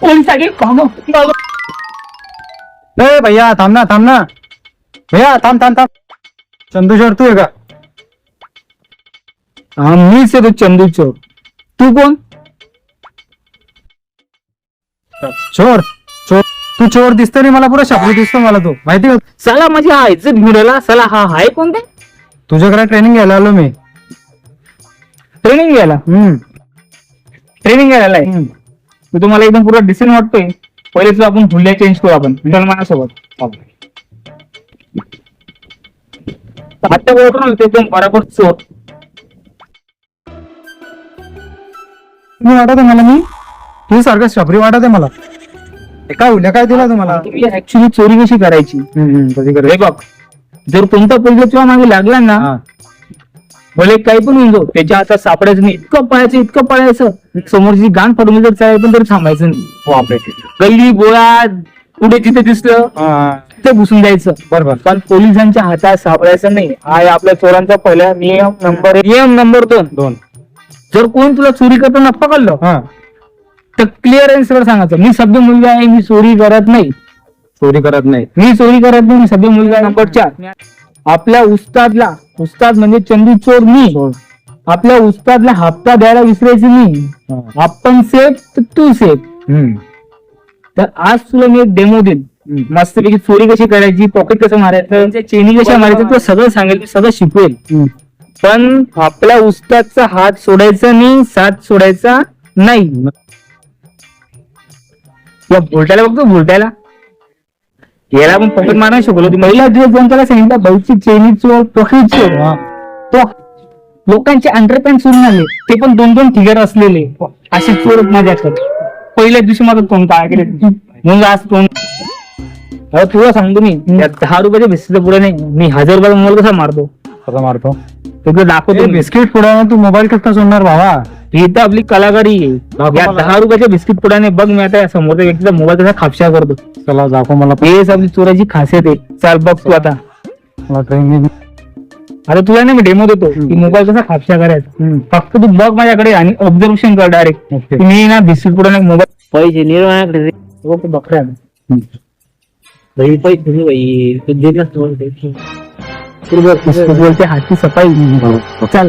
Police ए भैया थांब ना थांब ना. भैया थांब थांब थांब. चंदूश्वर तू आहे का? हा मीच आहे तो चंदू चोर तू कोण? चोर चोर. तू चोर दिसतो नाही मला पुरा शपली दिसतो मला तू. माहिती का? चला माझी हा इज्जत मिळवला चला हा हाय कोणते? तुझ्याकडे ट्रेनिंग घ्यायला आलो मी. ट्रेनिंग घ्यायला? हम्म. ट्रेनिंग घ्यायला हम्म. मी तुम्हाला एकदम पुरा डिसिजन वाटतोय. पहिले तुला आपण हुल्ल्या चेंज करू आपण. चल माझ्यासोबत आता ओळखून ते एकदम बरोबर चोर. मी वाटत आहे मला मी. तू सारखं शबरी वाटत आहे मला. काय उद्या काय दिला तुम्हाला. ऍक्च्युली चोरी कशी करायची? हे बघ जर कोणता पहिलं तुझ्या मागे लागला ना. भले काही पण होऊन जाऊ त्याच्या हातात सापडायचं नाही. इतकं पळायचं इतकं पळायचं. समोरची गाण पडून जर चालेल पण तरी थांबायचं नाही. गल्ली बोळा पुढे जिथे दिसलं. तिथे घुसून जायचं. बरोबर. पण पोलिसांच्या हातात सापडायचं नाही. हा आपल्या चोरांचा पहिला नियम नंबर नियम नंबर दोन. दोन जर कोण तुला चोरी करताना पकडलं तर क्लिअर अँसर सांगायचं मी सभ्य मुलगा आहे मी चोरी करत नाही चोरी करत नाही मी चोरी करत नाही मी सभ्य मुलगा. नंबर चार आपल्या उस्तादला उस्ताद म्हणजे चंदू चोर मी. आपल्या उस्तादला हप्ता द्यायला विसरायचं नाही हा. आपण सेफ तर तू सेफ. तर आज तुला मी एक डेमो देईन. मस्तपैकी चोरी कशी करायची पॉकेट कसं मारायचं चेनी कशा मारायचं तुला सगळं सांगेल मी सगळं शिकवेल. पण आपल्या उस्तादचा हात सोडायचा नाही साथ सोडायचा नाही या भुलट्याला बघतो भुलट्याला. याला पण पॉकेट मारायला शिकवलं होती. पहिला दिवस जाऊन त्याला सांगितलं भाऊची चेनी चोर पॉकेट चोर. तो लोकांचे अंडरपॅन्ट सोडून आले. ते पण दोन दोन फिगर असलेले. असे चोर माझ्याकडे. पहिल्या दिवशी माझं तोंड काय केले. मग आज तोंड अरे तुला सांगतो मी या दहा रुपयाच्या भिस्तीच्या पुढे नाही. मी हजार रुपयाचा मोबाईल कसा मारतो? कसा मारतो? तुला दाखवतो. बिस्किट पुढे तू मोबाईल कसं सोडणार भावा? ही तर आपली कलाकारी आहे. या. दहा रुपयाच्या बिस्किट पुढाने बघ मी आता या समोरच्या व्यक्तीचा मोबाईल कसा खापशा करतो. चला दाखव मला. हेच आपली चोराची खासियत आहे. चाल बघ तू आता. मला ट्रेनिंग आता तुला ना मी डेमो देतो. की मोबाईल कसा खापशा करायचा. फक्त तू बघ माझ्याकडे आणि ऑब्झर्वेशन कर डायरेक्ट ओके. मी ना बिस्किट पुढे मोबाईल पैसे निर्माणाकडे बकऱ्या. भाई पैसे नाही तू तू बोलते. सफाई. चल.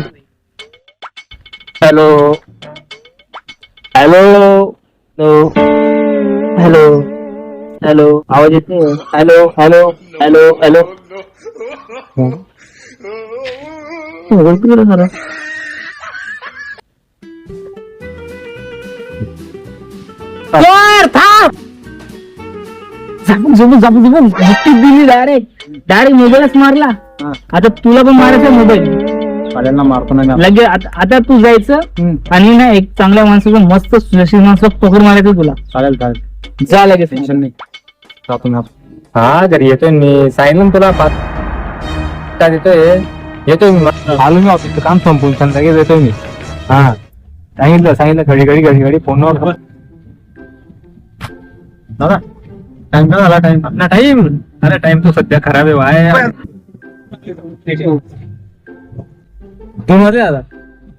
Hello. Hello. Hello. Hello. Hello. आवाज येत नाही हॅलो. हॅलो. हॅलो. हॅलो. झापून झोपून झापून दिली डायरेक्ट डायरेक्ट मोबाईलच मारला. आता तुला पण मारायचं मोबाईल. साड्यांना मारतो ना मी लगे आता आता तू जायचं हम्म. आणि ना एक चांगल्या माणसाचं मस्त सुशिक्षित माणसं पकड मारायचं तुला. चालेल चालेल. जा लगेच. टेन्शन नाही. जातो मी आता. हा घरी येतोय मी. सांगितलं ना तुला पाच काय देतोय? येतोय मी. आलो मी ऑफिसचं काम संपून संध्याकाळी येतोय मी. हा. सांगितलं सांगितलं घडी घडी घडी घडी फोनवर दादा टाइम का झाला टाइम ना टाइम अरे टाइम तो सध्या खराब आहे वाय. दोन हजार दादा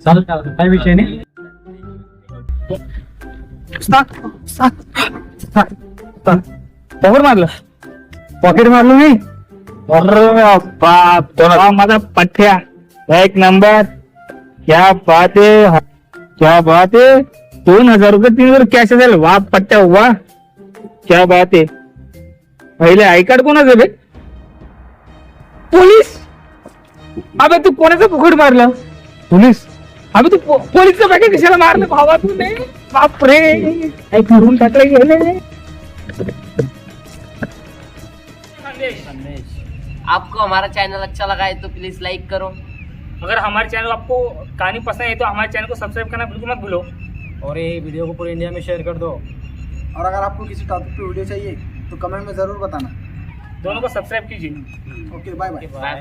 चालू चालू काय विषय नाही. पॉकेट मारलं. पॉकेट मारलो मी. अरे बाप हा माझा पठ्या एक नंबर क्या बात है क्या बात है. दोन हजार रुपये तीन हजार कॅश असेल. वा पट्ट्या वा क्या बात आहे पहिले आय कोणाचं बे? पोलीस. अबे तू कोणाचं पुखड मारलं? पोलीस? अबे तू पो- पोलीसचं पॅकेट कशाला मारलं? भावा तू बापरे. काय करून टाकलं गेले आपको हमारा चैनल अच्छा लगा है तो प्लीज लाइक करो. अगर हमारे चैनल आपको कहानी पसंद है तो हमारे चैनल को सब्सक्राइब करना बिल्कुल मत भूलो. और ये वीडियो को पूरे इंडिया में शेयर कर दो. और अगर आपको किसी टॉपिक पे वीडियो चाहिए तो कमेंट में ज़रूर बताना. दोनों को सब्सक्राइब कीजिए. Okay bye bye bye